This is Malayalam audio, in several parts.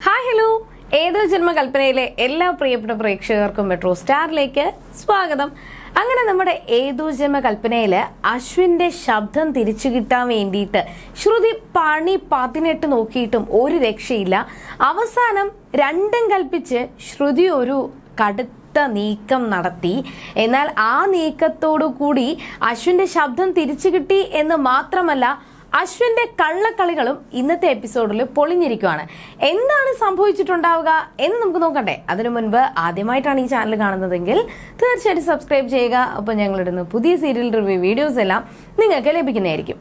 ഹായ് ഹലോ ഏതോ ജന്മകൽപ്പനയിലെ എല്ലാ പ്രിയപ്പെട്ട പ്രേക്ഷകർക്കും മെട്രോ സ്റ്റാറിലേക്ക് സ്വാഗതം. അങ്ങനെ നമ്മുടെ ഏതോ ജന്മകൽപ്പനയിൽ അശ്വിന്റെ ശബ്ദം തിരിച്ചു കിട്ടാൻ വേണ്ടിയിട്ട് ശ്രുതി പണി പതിനെട്ട് നോക്കിയിട്ടും ഒരു രക്ഷയില്ല. അവസാനം രണ്ടും കൽപ്പിച്ച് ശ്രുതി ഒരു കടുത്ത നീക്കം നടത്തി. എന്നാൽ ആ നീക്കത്തോടു കൂടി അശ്വിന്റെ ശബ്ദം തിരിച്ചു കിട്ടി എന്ന് മാത്രമല്ല അശ്വിന്റെ കള്ളക്കളികളും ഇന്നത്തെ എപ്പിസോഡിൽ പൊളിഞ്ഞിരിക്കുകയാണ് എന്താണ് സംഭവിച്ചിട്ടുണ്ടാവുക എന്ന് നമുക്ക് നോക്കണ്ടേ. അതിനു മുൻപ് ആദ്യമായിട്ടാണ് ഈ ചാനൽ കാണുന്നതെങ്കിൽ തീർച്ചയായിട്ടും സബ്സ്ക്രൈബ് ചെയ്യുക. അപ്പോൾ ഞങ്ങളിടുന്ന പുതിയ സീരിയൽ റിവ്യൂ വീഡിയോസ് എല്ലാം നിങ്ങൾക്ക് ലഭിക്കുന്നതായിരിക്കും.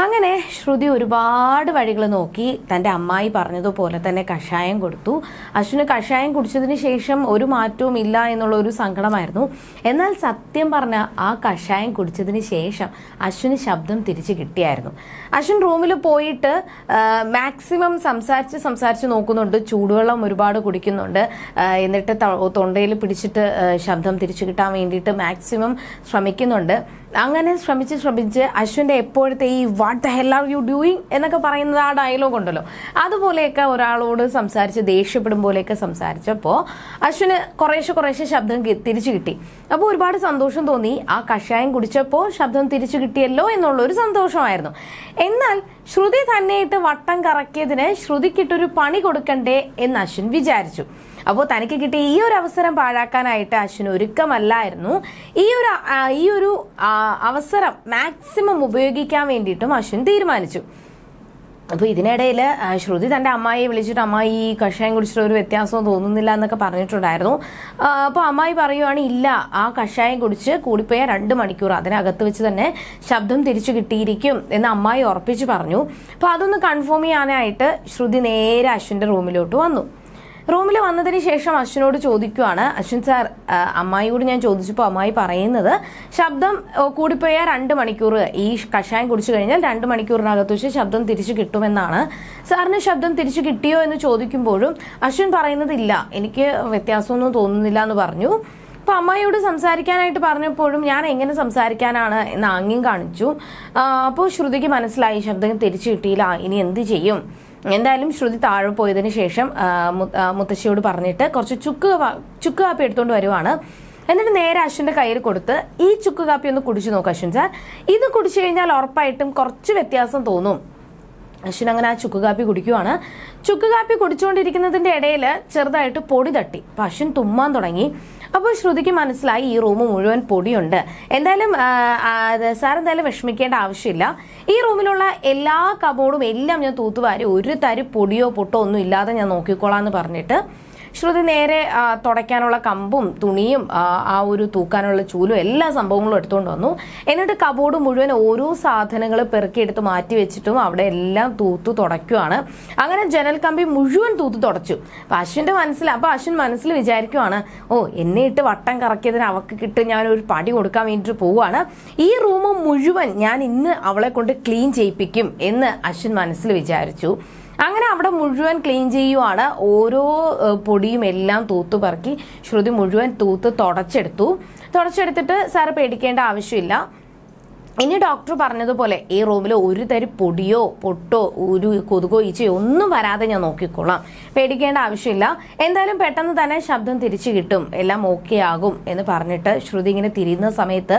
അങ്ങനെ ശ്രുതി ഒരുപാട് വഴികൾ നോക്കി തന്റെ അമ്മായി പറഞ്ഞതുപോലെ തന്നെ കഷായം കൊടുത്തു. അശ്വിന് കഷായം കുടിച്ചതിന് ശേഷം ഒരു മാറ്റവും ഇല്ല എന്നുള്ള ഒരു സങ്കടമായിരുന്നു. എന്നാൽ സത്യം പറഞ്ഞ ആ കഷായം കുടിച്ചതിന് ശേഷം അശ്വിന് ശബ്ദം തിരിച്ചു കിട്ടിയായിരുന്നു. അശ്വിൻ റൂമിൽ പോയിട്ട് മാക്സിമം സംസാരിച്ച് സംസാരിച്ച് നോക്കുന്നുണ്ട്. ചൂടുവെള്ളം ഒരുപാട് കുടിക്കുന്നുണ്ട്. എന്നിട്ട് തൊണ്ടയിൽ പിടിച്ചിട്ട് ശബ്ദം തിരിച്ചു കിട്ടാൻ വേണ്ടിയിട്ട് മാക്സിമം ശ്രമിക്കുന്നുണ്ട്. അങ്ങനെ ശ്രമിച്ച് ശ്രമിച്ച് അശ്വിന്റെ എപ്പോഴത്തെ ഈ what the hell are you doing എന്നൊക്കെ പറയുന്നത് ആ ഡയലോഗ് ഉണ്ടല്ലോ. അതുപോലെയൊക്കെ ഒരാളോട് സംസാരിച്ച് ദേഷ്യപ്പെടും പോലെയൊക്കെ സംസാരിച്ചപ്പോൾ അശ്വിന് കുറേശ്ശെ കുറേശ്ശെ ശബ്ദം തിരിച്ചു കിട്ടി. അപ്പോൾ ഒരുപാട് സന്തോഷം തോന്നി. ആ കഷായം കുടിച്ചപ്പോൾ ശബ്ദം തിരിച്ചു കിട്ടിയല്ലോ എന്നുള്ളൊരു സന്തോഷമായിരുന്നു. എന്നാൽ ശ്രുതി തന്നെയിട്ട് വട്ടം കറക്കിയതിന് ശ്രുതിക്കിട്ടൊരു പണി കൊടുക്കണ്ടേ എന്ന് അശ്വിൻ വിചാരിച്ചു. അപ്പോൾ തനിക്ക് കിട്ടിയ ഈ ഒരു അവസരം പാഴാക്കാനായിട്ട് അശ്വിന് ഒരുക്കമല്ലായിരുന്നു. ഈ ഒരു ഈ ഒരു അവസരം മാക്സിമം ഉപയോഗിക്കാൻ വേണ്ടിയിട്ടും അശ്വിൻ തീരുമാനിച്ചു. അപ്പോൾ ഇതിനിടയിൽ ശ്രുതി തന്റെ അമ്മായിയെ വിളിച്ചിട്ട് അമ്മായി ഈ കഷായം കുടിച്ചിട്ട് ഒരു വ്യത്യാസവും തോന്നുന്നില്ല എന്നൊക്കെ പറഞ്ഞിട്ടുണ്ടായിരുന്നു. അപ്പോൾ അമ്മായി പറയുവാണ് ഇല്ല ആ കഷായം കുടിച്ച് കൂടിപ്പോയാൽ രണ്ട് മണിക്കൂർ. അതിനകത്ത് വെച്ച് തന്നെ ശബ്ദം തിരിച്ചു കിട്ടിയിരിക്കും എന്ന് അമ്മായി ഉറപ്പിച്ച് പറഞ്ഞു. അപ്പോൾ അതൊന്ന് കൺഫേം ചെയ്യാനായിട്ട് ശ്രുതി നേരെ അശ്വിന്റെ റൂമിലോട്ട് വന്നു. റൂമിൽ വന്നതിന് ശേഷം അശ്വിനോട് ചോദിക്കുവാണ്. അശ്വിൻ സാർ അമ്മായിയോട് ഞാൻ ചോദിച്ചപ്പോൾ അമ്മായി പറയുന്നത് ശബ്ദം കൂടിപ്പോയാൽ രണ്ട് മണിക്കൂർ ഈ കഷായം കുടിച്ചു കഴിഞ്ഞാൽ രണ്ട് മണിക്കൂറിനകത്ത് വെച്ച് ശബ്ദം തിരിച്ചു കിട്ടുമെന്നാണ്. സാറിന് ശബ്ദം തിരിച്ചു കിട്ടിയോ എന്ന് ചോദിക്കുമ്പോഴും അശ്വിൻ പറയുന്നതില്ല. എനിക്ക് വ്യത്യാസമൊന്നും തോന്നുന്നില്ല എന്ന് പറഞ്ഞു. അപ്പൊ അമ്മായിയോട് സംസാരിക്കാനായിട്ട് പറഞ്ഞപ്പോഴും ഞാൻ എങ്ങനെ സംസാരിക്കാനാണ് എന്ന് ആംഗ്യം കാണിച്ചു. അപ്പോൾ ശ്രുതിക്ക് മനസ്സിലായി ശബ്ദം തിരിച്ചു കിട്ടിയില്ല ഇനി എന്ത് ചെയ്യും? എന്തായാലും ശ്രുതി താഴെ പോയതിനു ശേഷം മുത്തശ്ശിയോട് പറഞ്ഞിട്ട് കുറച്ച് ചുക്ക് ചുക്ക് കാപ്പി എടുത്തുകൊണ്ട് വരുവാണ്. എന്നിട്ട് നേരെ അശ്വിന്റെ കയ്യിൽ കൊടുത്ത് ഈ ചുക്ക് കാപ്പി ഒന്ന് കുടിച്ചു നോക്ക് അശ്വിൻ സാർ. ഇത് കുടിച്ചു കഴിഞ്ഞാൽ ഉറപ്പായിട്ടും കുറച്ച് വ്യത്യാസം തോന്നും. അശ്വിൻ അങ്ങനെ ആ ചുക്ക് കാപ്പി കുടിക്കുവാണ്. ചുക്ക് കാപ്പി കുടിച്ചുകൊണ്ടിരിക്കുന്നതിന്റെ ഇടയിൽ ചെറുതായിട്ട് പൊടി തട്ടി. അപ്പൊ അശ്വിൻ തുമ്മാൻ തുടങ്ങി. അപ്പോൾ ശ്രുതിക്ക് മനസ്സിലായി ഈ റൂം മുഴുവൻ പൊടിയുണ്ട്. എന്തായാലും സാർ എന്തായാലും വിഷമിക്കേണ്ട ആവശ്യമില്ല. ഈ റൂമിലുള്ള എല്ലാ കബോർഡും എല്ലാം ഞാൻ തൂത്തുവാരി ഒരു തരി പൊടിയോ പൊട്ടോ ഒന്നും ഇല്ലാതെ ഞാൻ നോക്കിക്കോളാം എന്ന് പറഞ്ഞിട്ട് ശ്രുതി നേരെ തുടയ്ക്കാനുള്ള കമ്പും തുണിയും ആ, ഒരു തൂക്കാനുള്ള ചൂലും എല്ലാ സംഭവങ്ങളും എടുത്തുകൊണ്ട് വന്നു. എന്നിട്ട് കബോർഡ് മുഴുവൻ ഓരോ സാധനങ്ങൾ പെറുക്കിയെടുത്ത് മാറ്റി വെച്ചിട്ടും അവിടെ എല്ലാം തൂത്തു തുടയ്ക്കുവാണ്. അങ്ങനെ ജനൽ കമ്പി മുഴുവൻ തൂത്തു തുടച്ചു. അപ്പൊ അശ്വിന്റെ മനസ്സിൽ അപ്പൊ അശ്വിൻ മനസ്സിൽ വിചാരിക്കുവാണ് ഓ എന്നെ ഇട്ട് വട്ടം കറക്കിയതിന് അവക്ക് കിട്ടി ഞാൻ ഒരു പടി കൊടുക്കാൻ വേണ്ടിയിട്ട് പോവുകയാണ് ഈ റൂം മുഴുവൻ ഞാൻ ഇന്ന് അവളെ കൊണ്ട് ക്ലീൻ ചെയ്യിപ്പിക്കും എന്ന് അശ്വിൻ മനസ്സിൽ വിചാരിച്ചു. അങ്ങനെ അവിടെ മുഴുവൻ ക്ലീൻ ചെയ്യുവാണ്. ഓരോ പൊടിയും എല്ലാം തൂത്ത് പറക്കി ശ്രുതി മുഴുവൻ തൂത്ത് തുടച്ചെടുത്തു. തുടച്ചെടുത്തിട്ട് സാറ് പേടിക്കേണ്ട ആവശ്യമില്ല. ഇനി ഡോക്ടർ പറഞ്ഞതുപോലെ ഈ റൂമിൽ ഒരു തരി പൊടിയോ പൊട്ടോ ഒരു കൊതുകോ ഈച്ചയോ ഒന്നും വരാതെ ഞാൻ നോക്കിക്കോളാം. പേടിക്കേണ്ട ആവശ്യമില്ല. എന്തായാലും പെട്ടെന്ന് തന്നെ ശബ്ദം തിരിച്ചു കിട്ടും. എല്ലാം ഓക്കെ ആകും എന്ന് പറഞ്ഞിട്ട് ശ്രുതി ഇങ്ങനെ തിരിയുന്ന സമയത്ത്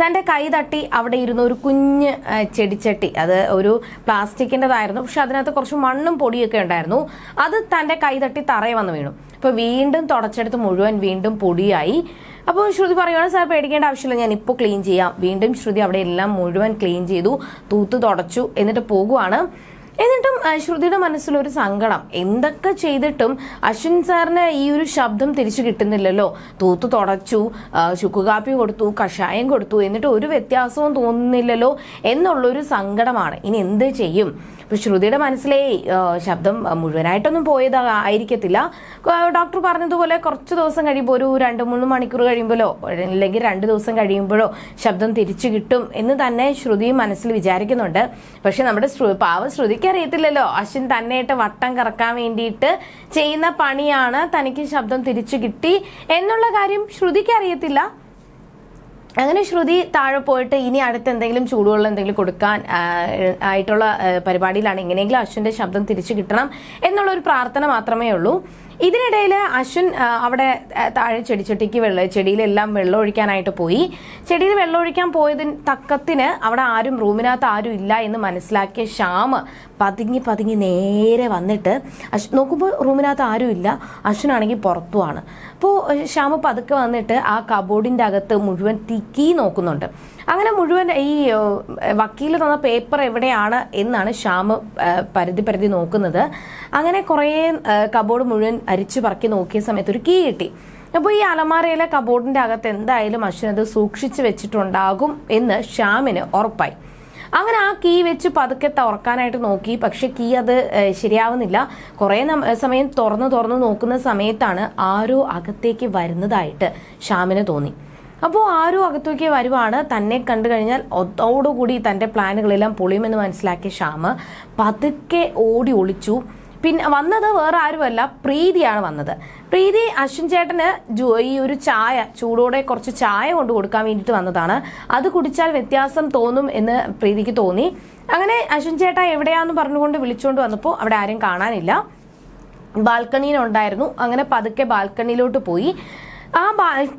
തന്റെ കൈ തട്ടി അവിടെ ഇരുന്ന ഒരു കുഞ്ഞ് ചെടിച്ചട്ടി അത് ഒരു പ്ലാസ്റ്റിക്കിന്റെതായിരുന്നു. പക്ഷെ അതിനകത്ത് കുറച്ച് മണ്ണും പൊടിയൊക്കെ ഉണ്ടായിരുന്നു. അത് തന്റെ കൈ തട്ടി തറയെ വന്ന് വീണു. അപ്പോൾ വീണ്ടും തുടച്ചെടുത്ത് മുഴുവൻ വീണ്ടും പൊടിയായി. അപ്പോൾ ശ്രുതി പറയുകയാണ് സാർ പേടിക്കേണ്ട ആവശ്യമില്ല ഞാൻ ഇപ്പോൾ ക്ലീൻ ചെയ്യാം. വീണ്ടും ശ്രുതി അവിടെ എല്ലാം മുഴുവൻ ക്ലീൻ ചെയ്തു തൂത്ത് തുടച്ചു എന്നിട്ട് പോകുവാണ്. എന്നിട്ടും ശ്രുതിയുടെ മനസ്സിലൊരു സങ്കടം. എന്തൊക്കെ ചെയ്തിട്ടും അശ്വിൻ സാറിന് ഈ ഒരു ശബ്ദം തിരിച്ചു കിട്ടുന്നില്ലല്ലോ. തൂത്ത് തുടച്ചു ചുക്കുകാപ്പി കൊടുത്തു കഷായം കൊടുത്തു എന്നിട്ട് ഒരു വ്യത്യാസവും തോന്നുന്നില്ലല്ലോ എന്നുള്ളൊരു സങ്കടമാണ്. ഇനി എന്ത് ചെയ്യും? ഇപ്പൊ ശ്രുതിയുടെ മനസ്സിലെ ശബ്ദം മുഴുവനായിട്ടൊന്നും പോയത് ആയിരിക്കത്തില്ല. ഡോക്ടർ പറഞ്ഞതുപോലെ കുറച്ച് ദിവസം കഴിയുമ്പോൾ ഒരു രണ്ട് മൂന്ന് മണിക്കൂർ കഴിയുമ്പോഴോ അല്ലെങ്കിൽ രണ്ട് ദിവസം കഴിയുമ്പോഴോ ശബ്ദം തിരിച്ചു കിട്ടും എന്ന് തന്നെ ശ്രുതി മനസ്സിൽ വിചാരിക്കുന്നുണ്ട്. പക്ഷെ നമ്മുടെ പാവ ശ്രുതിക്ക് അറിയത്തില്ലല്ലോ. അശ്വിൻ തന്നെയായിട്ട് വട്ടം കറക്കാൻ വേണ്ടിയിട്ട് ചെയ്യുന്ന പണിയാണ് തനിക്ക് ശബ്ദം തിരിച്ചു കിട്ടി എന്നുള്ള കാര്യം ശ്രുതിക്ക് അറിയത്തില്ല. അങ്ങനെ ശ്രുതി താഴെ പോയിട്ട് ഇനി അടുത്ത് എന്തെങ്കിലും ചൂടുവെള്ളം എന്തെങ്കിലും കൊടുക്കാൻ ആയിട്ടുള്ള പരിപാടിയിലാണ്. എങ്ങനെയെങ്കിലും അശ്വിന്റെ ശബ്ദം തിരിച്ചു കിട്ടണം എന്നുള്ള ഒരു പ്രാർത്ഥന മാത്രമേ ഉള്ളൂ. ഇതിനിടയിൽ അശ്വിൻ അവിടെ താഴെ ചെടിച്ചട്ടിക്ക് വെള്ളം ചെടിയിലെല്ലാം വെള്ളം ഒഴിക്കാനായിട്ട് പോയി. ചെടിയിൽ വെള്ളം ഒഴിക്കാൻ പോയതിന് തക്കത്തിന് അവിടെ ആരും റൂമിനകത്ത് ആരും ഇല്ല എന്ന് മനസ്സിലാക്കിയ ശ്യാമ് പതുങ്ങി പതുങ്ങി നേരെ വന്നിട്ട് അശ്വ നോക്കുമ്പോൾ റൂമിനകത്ത് ആരും ഇല്ല. അശ്വിനാണെങ്കിൽ പുറത്തുമാണ് അപ്പോൾ ശ്യാമ പതുക്കെ വന്നിട്ട് ആ കബോർഡിന്റെ അകത്ത് മുഴുവൻ തിക്കി നോക്കുന്നുണ്ട്. അങ്ങനെ മുഴുവൻ ഈ വക്കീൽ തന്ന പേപ്പർ എവിടെയാണ് എന്നാണ് ശ്യാമ് പരിധി പരിധി നോക്കുന്നത്. അങ്ങനെ കുറേ കബോർഡ് മുഴുവൻ അരിച്ചു പറക്കി നോക്കിയ സമയത്ത് ഒരു കീ കിട്ടി. അപ്പോൾ ഈ അലമാരയിലെ കബോർഡിന്റെ അകത്ത് എന്തായാലും അശ്വിനത് സൂക്ഷിച്ചു വെച്ചിട്ടുണ്ടാകും എന്ന് ശ്യാമിന് ഉറപ്പായി. അങ്ങനെ ആ കീ വെച്ച് പതുക്കെ തുറക്കാനായിട്ട് നോക്കി. പക്ഷെ കീ അത് ശരിയാവുന്നില്ല. കുറേ സമയം തുറന്ന് തുറന്ന് നോക്കുന്ന സമയത്താണ് ആരോ അകത്തേക്ക് വരുന്നതായിട്ട് ശ്യാമിന് തോന്നി. അപ്പോൾ ആരോ അകത്തേക്ക് വരുവാണ്. തന്നെ കണ്ടു കഴിഞ്ഞാൽ ഒത്തോടുകൂടി തന്റെ പ്ലാനുകളെല്ലാം പൊളിയുമെന്ന് മനസ്സിലാക്കിയ ശ്യാമ് പതുക്കെ ഓടി ഒളിച്ചു. പിന്നെ വന്നത് വേറെ ആരുമല്ല പ്രീതിയാണ് വന്നത്. പ്രീതി അശ്വിൻ ചേട്ടന് ഈ ഒരു ചായ ചൂടോടെ കുറച്ച് ചായ കൊണ്ട് കൊടുക്കാൻ വേണ്ടിയിട്ട് വന്നതാണ്. അത് കുടിച്ചാൽ വ്യത്യാസം തോന്നും എന്ന് പ്രീതിക്ക് തോന്നി. അങ്ങനെ അശ്വിൻ ചേട്ടാ എവിടെയാന്ന് പറഞ്ഞുകൊണ്ട് വിളിച്ചുകൊണ്ട് വന്നപ്പോൾ അവിടെ ആരും കാണാനില്ല. ബാൽക്കണിയിലുണ്ടായിരുന്നു. അങ്ങനെ പതുക്കെ ബാൽക്കണിയിലോട്ട് പോയി. ആ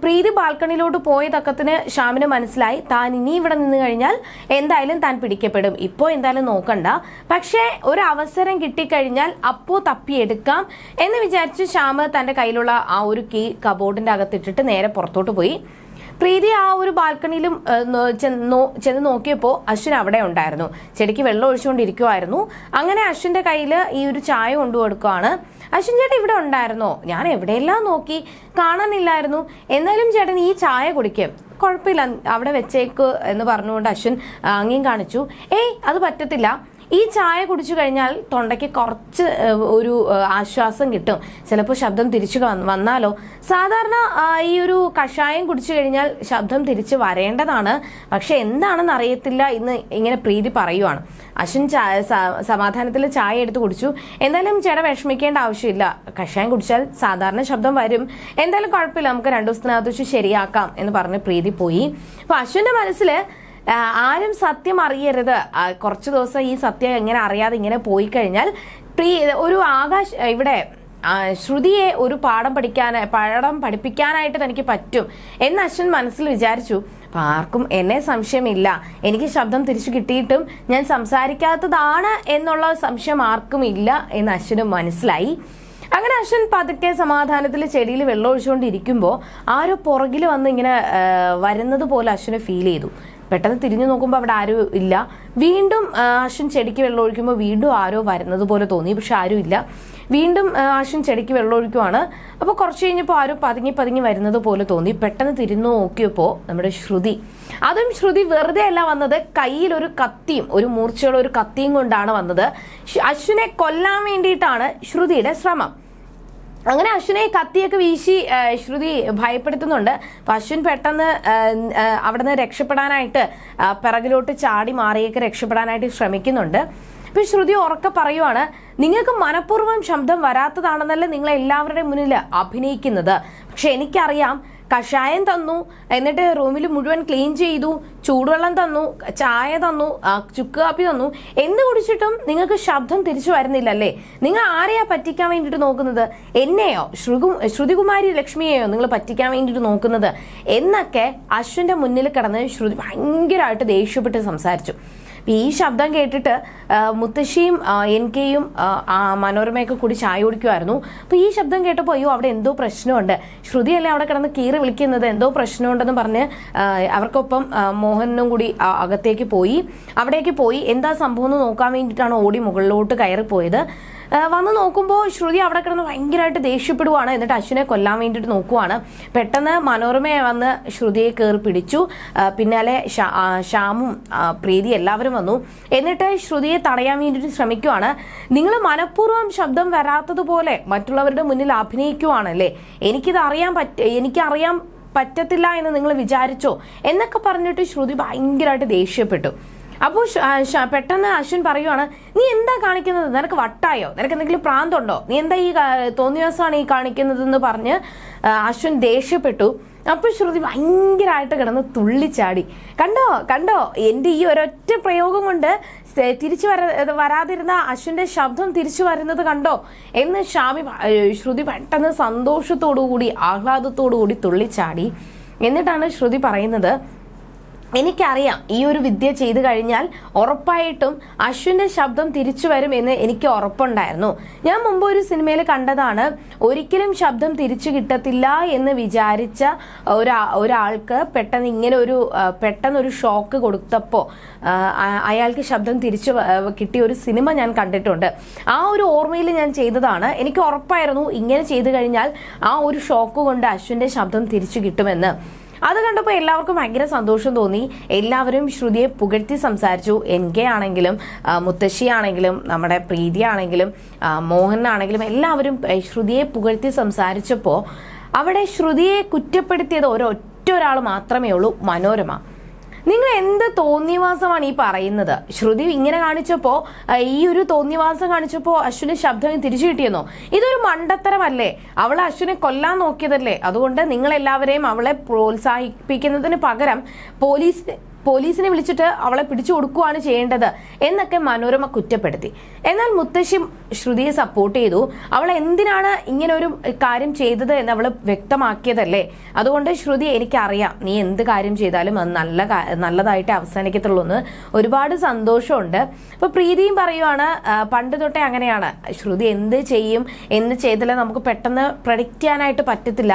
പ്രീതി ബാൽക്കണിയിലോട്ട് പോയ തക്കത്തിന് ഷാമിന് മനസ്സിലായി. താൻ ഇനി ഇവിടെ നിന്ന് കഴിഞ്ഞാൽ എന്തായാലും താൻ പിടിക്കപ്പെടും. ഇപ്പോൾ എന്തായാലും നോക്കണ്ട. പക്ഷേ ഒരു അവസരം കിട്ടിക്കഴിഞ്ഞാൽ അപ്പോൾ തപ്പിയെടുക്കാം എന്ന് വിചാരിച്ച് ശ്യാമ് തന്റെ കയ്യിലുള്ള ആ ഒരു കീ കബോർഡിന്റെ അകത്തിട്ടിട്ട് നേരെ പുറത്തോട്ട് പോയി. പ്രീതി ആ ഒരു ബാൽക്കണിയിലും ചെന്ന് നോക്കിയപ്പോൾ അശ്വിൻ അവിടെ ഉണ്ടായിരുന്നു. ചെടിക്ക് വെള്ളം ഒഴിച്ചുകൊണ്ടിരിക്കുവായിരുന്നു. അങ്ങനെ അശ്വിന്റെ കയ്യിൽ ഈ ഒരു ചായ കൊണ്ടു കൊടുക്കുവാണ്. അശ്വിൻ ചേട്ടൻ ഇവിടെ ഉണ്ടായിരുന്നോ? ഞാൻ എവിടെയെല്ലാം നോക്കി കാണാനില്ലായിരുന്നു. എന്നാലും ചേട്ടൻ ഈ ചായ കുടിക്കും. കുഴപ്പമില്ല അവിടെ വെച്ചേക്ക് എന്ന് പറഞ്ഞുകൊണ്ട് അശ്വിൻ അങ്ങേയും കാണിച്ചു. ഏയ് അത് പറ്റത്തില്ല. ഈ ചായ കുടിച്ചു കഴിഞ്ഞാൽ തൊണ്ടയ്ക്ക് കുറച്ച് ഒരു ആശ്വാസം കിട്ടും. ചിലപ്പോൾ ശബ്ദം തിരിച്ചു വന്നാലോ. സാധാരണ ഈ ഒരു കഷായം കുടിച്ചു കഴിഞ്ഞാൽ ശബ്ദം തിരിച്ച് വരേണ്ടതാണ്. പക്ഷെ എന്താണെന്ന് അറിയത്തില്ല ഇന്ന് ഇങ്ങനെ പ്രീതി പറയുവാണ്. അശ്വിൻ ചായ സമാധാനത്തിൽ ചായ എടുത്ത് കുടിച്ചു. എന്തായാലും ചേട വിഷമിക്കേണ്ട ആവശ്യമില്ല. കഷായം കുടിച്ചാൽ സാധാരണ ശബ്ദം വരും. എന്തായാലും കുഴപ്പമില്ല. നമുക്ക് രണ്ടു ദിവസത്തിനകത്ത് വെച്ച് ശരിയാക്കാം എന്ന് പറഞ്ഞ് പ്രീതി പോയി. അപ്പൊ അശ്വിന്റെ മനസ്സിൽ ആരും സത്യം അറിയരുത്. കുറച്ച് ദിവസം ഈ സത്യം എങ്ങനെ അറിയാതെ ഇങ്ങനെ പോയി കഴിഞ്ഞാൽ പ്രീ ഒരു ആകാശ് ഇവിടെ ശ്രുതിയെ ഒരു പാഠം പഠിക്കാൻ പാഠം പഠിപ്പിക്കാനായിട്ട് തനിക്ക് പറ്റും എന്ന് അശ്വൻ മനസ്സിൽ വിചാരിച്ചു. ആർക്കും എന്നെ സംശയമില്ല. എനിക്ക് ശബ്ദം തിരിച്ചു കിട്ടിയിട്ടും ഞാൻ സംസാരിക്കാത്തതാണ് എന്നുള്ള സംശയം ആർക്കും ഇല്ല എന്ന് അശ്വന് മനസ്സിലായി. അങ്ങനെ അശ്വൻ പതുക്കെ സമാധാനത്തിൽ ചെടിയിൽ വെള്ളം ഒഴിച്ചുകൊണ്ടിരിക്കുമ്പോൾ ആരോ പുറകിൽ വന്ന് ഇങ്ങനെ വരുന്നത് പോലെ അശ്വന് ഫീൽ ചെയ്തു. പെട്ടെന്ന് തിരിഞ്ഞു നോക്കുമ്പോൾ അവിടെ ആരും ഇല്ല. വീണ്ടും ആ, അശ്വിൻ ചെടിക്ക് വെള്ളം ഒഴിക്കുമ്പോൾ വീണ്ടും ആരോ വരുന്നത് പോലെ തോന്നി പക്ഷെ ആരും ഇല്ല. വീണ്ടും ആ, അശ്വിൻ ചെടിക്ക് വെള്ളം ഒഴിക്കുവാണ്. അപ്പോൾ കുറച്ച് കഴിഞ്ഞപ്പോൾ ആരോ പതുങ്ങി പതുങ്ങി വരുന്നത് പോലെ തോന്നി. പെട്ടെന്ന് തിരിഞ്ഞു നോക്കിയപ്പോൾ നമ്മുടെ ശ്രുതി. അതും ശ്രുതി വെറുതെ അല്ല വന്നത് കയ്യിൽ ഒരു കത്തിയും ഒരു മൂർച്ചയുള്ള ഒരു കത്തിയും കൊണ്ടാണ് വന്നത്. അശ്വിനെ കൊല്ലാൻ വേണ്ടിയിട്ടാണ് ശ്രുതിയുടെ ശ്രമം. അങ്ങനെ അശ്വിനെ കത്തിയൊക്കെ വീശി ശ്രുതി ഭയപ്പെടുത്തുന്നുണ്ട്. അപ്പൊ അശ്വിൻ പെട്ടെന്ന് അവിടുന്ന് രക്ഷപ്പെടാനായിട്ട് പിറകിലോട്ട് ചാടി മാറിയൊക്കെ രക്ഷപ്പെടാനായിട്ട് ശ്രമിക്കുന്നുണ്ട്. അപ്പൊ ശ്രുതി ഉറക്കെ പറയുവാണ് നിങ്ങൾക്ക് മനഃപൂർവം ശബ്ദം വരാത്തതാണെന്നല്ലേ നിങ്ങൾ എല്ലാവരുടെയും മുന്നിൽ അഭിനയിക്കുന്നത്. പക്ഷെ എനിക്കറിയാം കഷായം തന്നു. എന്നിട്ട് റൂമിൽ മുഴുവൻ ക്ലീൻ ചെയ്തു ചൂടുവെള്ളം തന്നു ചായ തന്നു ചുക്ക് കാപ്പി തന്നു. എന്ന് കുടിച്ചിട്ടും നിങ്ങൾക്ക് ശബ്ദം തിരിച്ചു വരുന്നില്ല അല്ലേ നിങ്ങൾ ആരെയാ പറ്റിക്കാൻ വേണ്ടിയിട്ട് നോക്കുന്നത്? എന്നെയോ? ശ്രുകു ശ്രുതികുമാരി ലക്ഷ്മിയെയോ നിങ്ങൾ പറ്റിക്കാൻ വേണ്ടിയിട്ട് നോക്കുന്നത്? എന്നൊക്കെ അശ്വിന്റെ മുന്നിൽ കിടന്ന് ശ്രുതി ഭയങ്കരമായിട്ട് ദേഷ്യപ്പെട്ട് സംസാരിച്ചു. ഈ ശബ്ദം കേട്ടിട്ട് മുത്തശ്ശിയും എൻ കെയും മനോരമയൊക്കെ കൂടി ചായ കുടിക്കുമായിരുന്നു അപ്പൊ ഈ ശബ്ദം കേട്ടപ്പോൾ അയ്യോ അവിടെ എന്തോ പ്രശ്നമുണ്ട്. ശ്രുതിയല്ലേ അവിടെ കിടന്ന് കീറി വിളിക്കുന്നത്? എന്തോ പ്രശ്നമുണ്ടെന്ന് പറഞ്ഞ് അവർക്കൊപ്പം മോഹനും കൂടി അകത്തേക്ക് പോയി. അവിടേക്ക് പോയി. എന്താ സംഭവം എന്ന് നോക്കാൻ വേണ്ടിയിട്ടാണ് ഓടി മുകളിലോട്ട് കയറിപ്പോയത്. വന്ന് നോക്കുമ്പോൾ ശ്രുതി അവിടെ കിടന്ന് ഭയങ്കരമായിട്ട് ദേഷ്യപ്പെടുവാണ്. എന്നിട്ട് അശ്വിനെ കൊല്ലാൻ വേണ്ടിയിട്ട് നോക്കുവാണ്. പെട്ടെന്ന് മനോരമയെ വന്ന് ശ്രുതിയെ കയറി പിടിച്ചു. പിന്നാലെ ശ്യാമും പ്രീതി എല്ലാവരും വന്നു. എന്നിട്ട് ശ്രുതിയെ തടയാൻ വേണ്ടിയിട്ട് ശ്രമിക്കുവാണ്. നിങ്ങൾ മനഃപൂർവം ശബ്ദം വരാത്തതുപോലെ മറ്റുള്ളവരുടെ മുന്നിൽ അഭിനയിക്കുവാണല്ലേ? എനിക്കിത് അറിയാൻ പറ്റ എനിക്കറിയാൻ പറ്റത്തില്ല എന്ന് നിങ്ങൾ വിചാരിച്ചോ? എന്നൊക്കെ പറഞ്ഞിട്ട് ശ്രുതി ഭയങ്കരമായിട്ട് ദേഷ്യപ്പെട്ടു. അപ്പോൾ പെട്ടെന്ന് അശ്വിൻ പറയുവാണ് നീ എന്താ കാണിക്കുന്നത്? നിനക്ക് വട്ടായോ? നിനക്ക് എന്തെങ്കിലും പ്രാന്തുണ്ടോ? നീ എന്താ ഈ കാ- തോന്നിയ ദിവസമാണ് ഈ കാണിക്കുന്നതെന്ന് പറഞ്ഞ് അശ്വിൻ ദേഷ്യപ്പെട്ടു. അപ്പൊ ശ്രുതി ഭയങ്കരമായിട്ട് കിടന്ന് തുള്ളിച്ചാടി. കണ്ടോ കണ്ടോ എന്റെ ഈ ഒരൊറ്റ പ്രയോഗം കൊണ്ട് തിരിച്ചു വര വരാതിരുന്ന അശ്വിന്റെ ശബ്ദം തിരിച്ചു വരുന്നത് കണ്ടോ? എന്ന് ഷാമി ശ്രുതി പെട്ടെന്ന് സന്തോഷത്തോടു കൂടി ആഹ്ലാദത്തോടു കൂടി തുള്ളിച്ചാടി. എന്നിട്ടാണ് ശ്രുതി പറയുന്നത് എനിക്കറിയാം ഈ ഒരു വിദ്യ ചെയ്തു കഴിഞ്ഞാൽ ഉറപ്പായിട്ടും അശ്വിന്റെ ശബ്ദം തിരിച്ചു വരും എന്ന് എനിക്ക് ഉറപ്പുണ്ടായിരുന്നു. ഞാൻ മുമ്പ് ഒരു സിനിമയിൽ കണ്ടതാണ് ഒരിക്കലും ശബ്ദം തിരിച്ചു കിട്ടത്തില്ല എന്ന് വിചാരിച്ച ഒരാ ഒരാൾക്ക് പെട്ടെന്ന് ഇങ്ങനെ ഒരു പെട്ടെന്ന് ഒരു ഷോക്ക് കൊടുത്തപ്പോൾ അയാൾക്ക് ശബ്ദം തിരിച്ചു കിട്ടിയ ഒരു സിനിമ ഞാൻ കണ്ടിട്ടുണ്ട്. ആ ഒരു ഓർമ്മയിൽ ഞാൻ ചെയ്തതാണ്. എനിക്ക് ഉറപ്പായിരുന്നു ഇങ്ങനെ ചെയ്തു കഴിഞ്ഞാൽ ആ ഒരു ഷോക്ക് കൊണ്ട് അശ്വിന്റെ ശബ്ദം തിരിച്ചു കിട്ടുമെന്ന്. അത് കണ്ടപ്പോൾ എല്ലാവർക്കും ഭയങ്കര സന്തോഷം തോന്നി. എല്ലാവരും ശ്രുതിയെ പുകഴ്ത്തി സംസാരിച്ചു. എൻ കെ ആണെങ്കിലും മുത്തശ്ശിയാണെങ്കിലും നമ്മുടെ പ്രീതി ആണെങ്കിലും മോഹൻ ആണെങ്കിലും എല്ലാവരും ശ്രുതിയെ പുകഴ്ത്തി സംസാരിച്ചപ്പോൾ അവിടെ ശ്രുതിയെ കുറ്റപ്പെടുത്തിയത് ഒരൊറ്റ ഒരാൾ മാത്രമേ ഉള്ളൂ മനോരമ. നിങ്ങൾ എന്ത് തോന്നിവാസമാണ് ഈ പറയുന്നത്? ശ്രുതി ഇങ്ങനെ കാണിച്ചപ്പോ ഈ ഒരു തോന്നിവാസം കാണിച്ചപ്പോ അശ്വിന് ശബ്ദം തിരിച്ചു കിട്ടിയെന്നോ? ഇതൊരു മണ്ടത്തരമല്ലേ? അവൾ അശ്വിനെ കൊല്ലാൻ നോക്കിയതല്ലേ? അതുകൊണ്ട് നിങ്ങൾ എല്ലാവരെയും അവളെ പ്രോത്സാഹിപ്പിക്കുന്നതിന് പകരം പോലീസ് പോലീസിനെ വിളിച്ചിട്ട് അവളെ പിടിച്ചു കൊടുക്കുകയാണ് ചെയ്യേണ്ടത് എന്നൊക്കെ മനോരമ കുറ്റപ്പെടുത്തി. എന്നാൽ മുത്തശ്ശി ശ്രുതിയെ സപ്പോർട്ട് ചെയ്തു. അവൾ എന്തിനാണ് ഇങ്ങനെ ഒരു കാര്യം ചെയ്തത് എന്ന് അവൾ വ്യക്തമാക്കിയതല്ലേ? അതുകൊണ്ട് ശ്രുതി എനിക്കറിയാം. നീ എന്ത് കാര്യം ചെയ്താലും അത് നല്ല നല്ലതായിട്ട് അവസാനിക്കത്തുള്ളൂ എന്ന് ഒരുപാട് സന്തോഷമുണ്ട്. അപ്പൊ പ്രീതിയും പറയുവാണ് പണ്ട് തൊട്ടേ അങ്ങനെയാണ്. ശ്രുതി എന്ത് ചെയ്യും എന്ന് ചെയ്തില്ല നമുക്ക് പെട്ടെന്ന് പ്രഡിക്റ്റ് ചെയ്യാനായിട്ട് പറ്റത്തില്ല.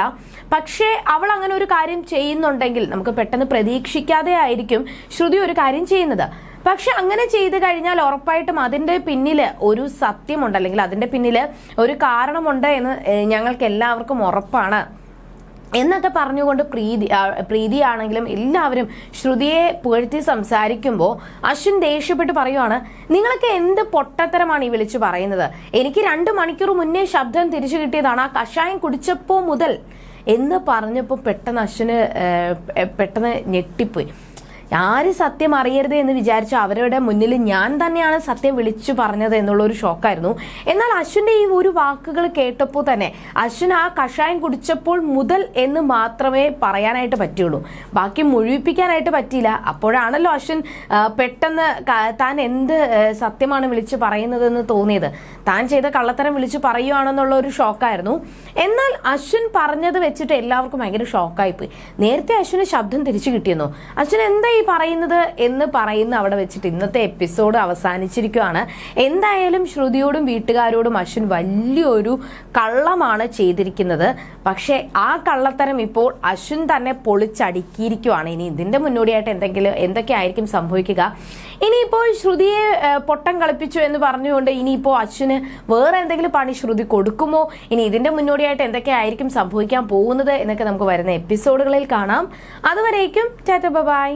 പക്ഷേ അവൾ അങ്ങനെ ഒരു കാര്യം ചെയ്യുന്നുണ്ടെങ്കിൽ നമുക്ക് പെട്ടെന്ന് പ്രതീക്ഷിക്കാതെ ആയിരിക്കും. ശ്രുതി ഒരു കാര്യം ചെയ്യുന്നത്. പക്ഷെ അങ്ങനെ ചെയ്തു കഴിഞ്ഞാൽ ഉറപ്പായിട്ടും അതിന്റെ പിന്നിൽ ഒരു സത്യമുണ്ട്. അല്ലെങ്കിൽ അതിന്റെ പിന്നിൽ ഒരു കാരണമുണ്ട് എന്ന് ഞങ്ങൾക്ക് എല്ലാവർക്കും ഉറപ്പാണ്. എന്നൊക്കെ പറഞ്ഞുകൊണ്ട് പ്രീതി പ്രീതിയാണെങ്കിലും എല്ലാവരും ശ്രുതിയെ പുകഴ്ത്തി സംസാരിക്കുമ്പോൾ അശ്വിൻ ദേഷ്യപ്പെട്ട് പറയുവാണ് നിങ്ങളൊക്കെ എന്ത് പൊട്ടത്തരമാണ് ഈ വിളിച്ചു പറയുന്നത്? എനിക്ക് രണ്ട് മണിക്കൂർ മുന്നേ ശബ്ദം തിരിച്ചു കിട്ടിയതാണ് ആ കഷായം കുടിച്ചപ്പോൾ മുതൽ. എന്ന് പറഞ്ഞപ്പോൾ പെട്ടെന്ന് അശ്വിന് പെട്ടെന്ന് ഞെട്ടിപ്പോയി. ആര് സത്യം അറിയരുത് എന്ന് വിചാരിച്ചു അവരുടെ മുന്നിൽ ഞാൻ തന്നെയാണ് സത്യം വിളിച്ചു പറഞ്ഞത് എന്നുള്ള ഒരു ഷോക്കായിരുന്നു. എന്നാൽ അശ്വിന്റെ ഈ ഒരു വാക്കുകൾ കേട്ടപ്പോൾ തന്നെ അശ്വിൻ ആ കഷായം കുടിച്ചപ്പോൾ മുതൽ എന്ന് മാത്രമേ പറയാനായിട്ട് പറ്റുള്ളൂ. ബാക്കി മുഴുവിപ്പിക്കാനായിട്ട് പറ്റിയില്ല. അപ്പോഴാണല്ലോ അശ്വിൻ പെട്ടെന്ന് താൻ എന്ത് സത്യമാണ് വിളിച്ചു പറയുന്നതെന്ന് തോന്നിയത്. താൻ ചെയ്ത കള്ളത്തരം വിളിച്ചു പറയുവാണെന്നുള്ള ഒരു ഷോക്കായിരുന്നു. എന്നാൽ അശ്വിൻ പറഞ്ഞത് വെച്ചിട്ട് എല്ലാവർക്കും ഭയങ്കര ഷോക്കായി പോയി നേരത്തെ അശ്വിന് ശബ്ദം തിരിച്ചു കിട്ടിയെന്നു? അശ്വിൻ എന്താ പറയുന്നത് എന്ന് പറയുന്ന അവിടെ വെച്ചിട്ട് ഇന്നത്തെ എപ്പിസോഡ് അവസാനിച്ചിരിക്കുകയാണ്. എന്തായാലും ശ്രുതിയോടും വീട്ടുകാരോടും അശ്വിൻ വലിയൊരു കള്ളമാണ് ചെയ്തിരിക്കുന്നത്. പക്ഷേ ആ കള്ളത്തരം ഇപ്പോൾ അശ്വിൻ തന്നെ പൊളിച്ചടുക്കിയിരിക്കുവാണ് ഇനി ഇതിന്റെ മുന്നോടിയായിട്ട് എന്തെങ്കിലും എന്തൊക്കെ ആയിരിക്കും സംഭവിക്കുക? ഇനിയിപ്പോൾ ശ്രുതിയെ പൊട്ടം കളിപ്പിച്ചു എന്ന് പറഞ്ഞുകൊണ്ട് ഇനിയിപ്പോൾ അശ്വിന് വേറെ എന്തെങ്കിലും പണി ശ്രുതി കൊടുക്കുമോ? ഇനി ഇതിന്റെ മുന്നോടിയായിട്ട് എന്തൊക്കെ ആയിരിക്കും സംഭവിക്കാൻ പോകുന്നത് എന്നൊക്കെ നമുക്ക് വരുന്ന എപ്പിസോഡുകളിൽ കാണാം. അതുവരേക്കും ടാറ്റ ബൈ.